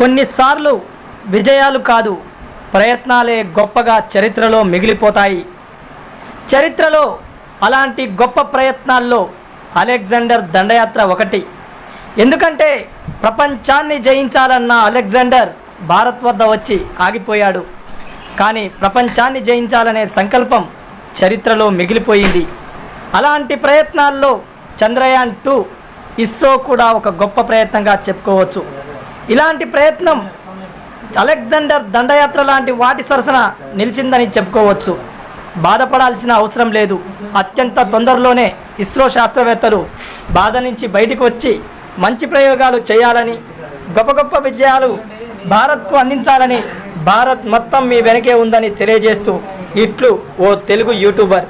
కొన్నిసార్లు విజయాలు కాదు ప్రయత్నాలే గొప్పగా చరిత్రలో మిగిలిపోతాయి. చరిత్రలో అలాంటి గొప్ప ప్రయత్నాల్లో అలెగ్జాండర్ దండయాత్ర ఒకటి. ఎందుకంటే ప్రపంచాన్ని జయించాలన్న అలెగ్జాండర్ భారత్ వద్ద వచ్చి ఆగిపోయాడు. కానీ ప్రపంచాన్ని జయించాలనే సంకల్పం చరిత్రలో మిగిలిపోయింది. అలాంటి ప్రయత్నాల్లో చంద్రయాన్ టూ ఇస్రో కూడా ఒక గొప్ప ప్రయత్నంగా చెప్పుకోవచ్చు. ఇలాంటి ప్రయత్నం అలెగ్జాండర్ దండయాత్ర లాంటి వాటి సరసన నిలిచిందని చెప్పుకోవచ్చు. బాధపడాల్సిన అవసరం లేదు. అత్యంత తొందరలోనే ఇస్రో శాస్త్రవేత్తలు బాధ నుంచి బయటకు వచ్చి మంచి ప్రయోగాలు చేయాలని గొప్ప గొప్ప విజయాలు భారత్కు అందించాలని భారత్ మొత్తం మీ వెనకే ఉందని తెలియజేస్తూ ఇట్లు ఓ తెలుగు యూట్యూబర్